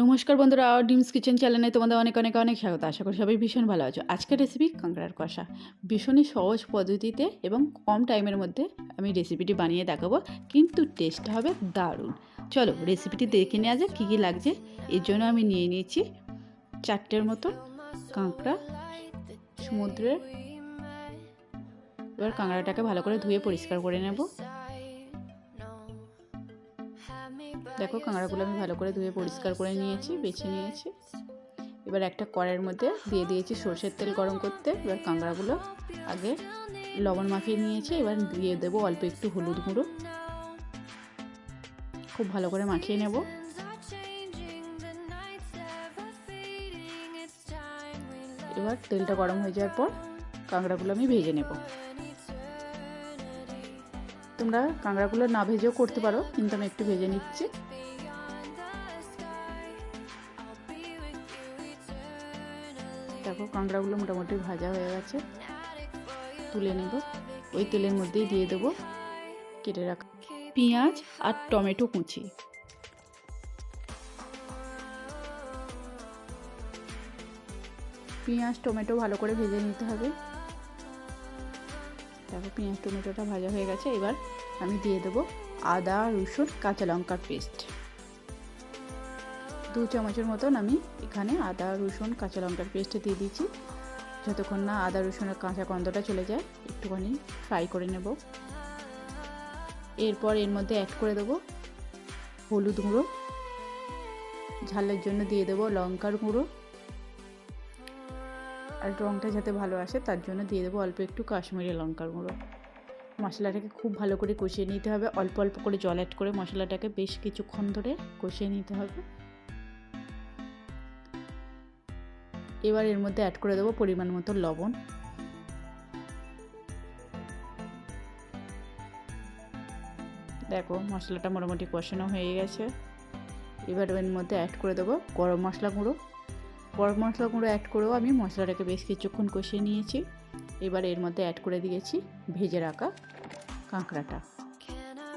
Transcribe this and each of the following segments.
নমস্কার বন্ধুরা ডিমস কিচেন চ্যানেলে তোমাদের অনেক অনেক অনেক স্বাগত। আশা করি সবাই ভীষণ ভালো আছো। আজকের রেসিপি কাঁকড়ার কষা। ভীষণই সহজ পদ্ধতিতে এবং কম টাইমের মধ্যে আমি রেসিপিটি বানিয়ে দেখাবো, কিন্তু টেস্ট হবে দারুণ। চলো রেসিপিটি দেখে নেওয়া যাক, কী কী লাগছে। এর জন্য আমি নিয়ে নিয়েছি চারটের মতো কাঁকড়া, সমুদ্রের। এবার কাঁকড়াটাকে ভালো করে ধুয়ে পরিষ্কার করে নেব। দেখো কাঁকড়াগুলো আমি ভালো করে ধুয়ে পরিষ্কার করে নিয়েছি, বেছে নিয়েছি। এবার একটা কড়াইয়ের মধ্যে দিয়ে দিয়েছি সর্ষের তেল গরম করতে। এবার কাঁকড়াগুলো আগে লবণ মাখিয়ে নিয়েছি, এবার দিয়ে দেবো অল্প একটু হলুদ গুঁড়ো। খুব ভালো করে মাখিয়ে নেব। এবার তেলটা গরম হয়ে যাওয়ার পর কাঁকড়াগুলো আমি ভেজে নেব। তোমরা কাঁকড়াগুলো না ভেজেও করতে পারো, কিন্তু আমি একটু ভেজে নিচ্ছি। দেখো, কাঁকড়াগুলো মোটামুটি ভাজা হয়ে গেছে। তুলে নেব। ওই তেলের মধ্যেই দিয়ে দেবো। কেটে রাখা পেঁয়াজ আর টমেটো কুচি। পেঁয়াজ, টমেটো ভালো করে ভেজে নিতে হবে। দেখো পেঁয়াজ টমেটোটা ভাজা হয়ে গেছে, এবার আমি দিয়ে দেবো আদা, রসুন, কাঁচা লঙ্কার পেস্ট। দু চামচের মতন আমি এখানে আদা, রসুন, কাঁচা লঙ্কার পেস্ট দিয়ে দিচ্ছি যতক্ষণ না আদা, রসুনের কাঁচা গন্ধটা চলে যায়, একটুখানি ফ্রাই করে নেব। এরপর এর মধ্যে অ্যাড করে দেবো হলুদ গুঁড়ো। ঝালের জন্য দিয়ে দেবো লঙ্কার গুঁড়ো। আর রঙটা যাতে ভালো আসে, তার জন্য দিয়ে দেবো অল্প একটু কাশ্মীরি লঙ্কার গুঁড়ো। মশলাটাকে খুব ভালো করে কষিয়ে নিতে হবে। অল্প অল্প করে জল অ্যাড করে মশলাটাকে বেশ কিছুক্ষণ ধরে কষিয়ে নিতে হবে। এবার এর মধ্যে অ্যাড করে দেবো পরিমাণ মতো লবণ। দেখো, মশলাটা মোটামুটি কষানো হয়ে গেছে। এবার এর মধ্যে অ্যাড করে দেবো গরম মশলা গুঁড়ো। গরম মশলা গুঁড়ো অ্যাড করেও আমি মশলাটাকে বেশ কিছুক্ষণ কষিয়ে নিয়েছি। এবার এর মধ্যে অ্যাড করে দিয়েছি ভেজে রাখা কাঁকড়াটা।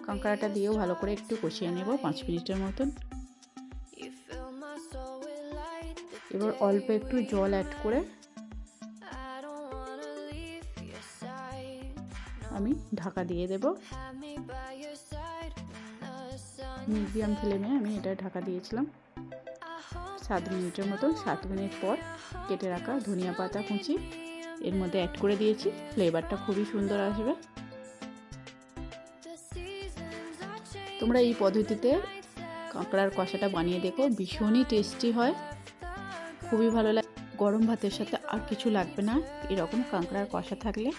কাঁকড়াটা দিয়েও ভালো করে একটু কষিয়ে নেব পাঁচ মিনিটের মতন। এবার অল্প একটু জল অ্যাড করে আমি ঢাকা দিয়ে দেব। মিডিয়াম ফ্লেমে আমি এটা ঢাকা দিয়েছিলাম। সাত মিনিটের মতন, সাত মিনিট পর কেটে রাখা ধনিয়া পাতা কুচি। এর মধ্যে অ্যাড করে দিয়েছি ফ্লেভারটা খুবই সুন্দর আসবে। তোমরা এই পদ্ধতিতে কাঁকড়ার কষাটা বানিয়ে দেখো, ভীষণই টেস্টি হয়। খুবই ভালো লাগে। গরম ভাতের সাথে আর কিছু লাগবে না, এরকম কাঁকড়ার কষা থাকলে।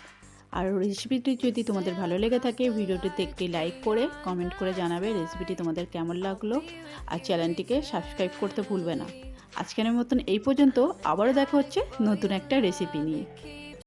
আর রেসিপিটি যদি তোমাদের ভালো লেগে থাকে, ভিডিওটিতে একটি লাইক করে কমেন্ট করে জানাবে রেসিপিটি তোমাদের কেমন লাগল। আর চ্যানেলটিকে সাবস্ক্রাইব করতে ভুলবে না। আজকের মতন এই পর্যন্ত, আবারও দেখা হচ্ছে নতুন একটা রেসিপি নিয়ে।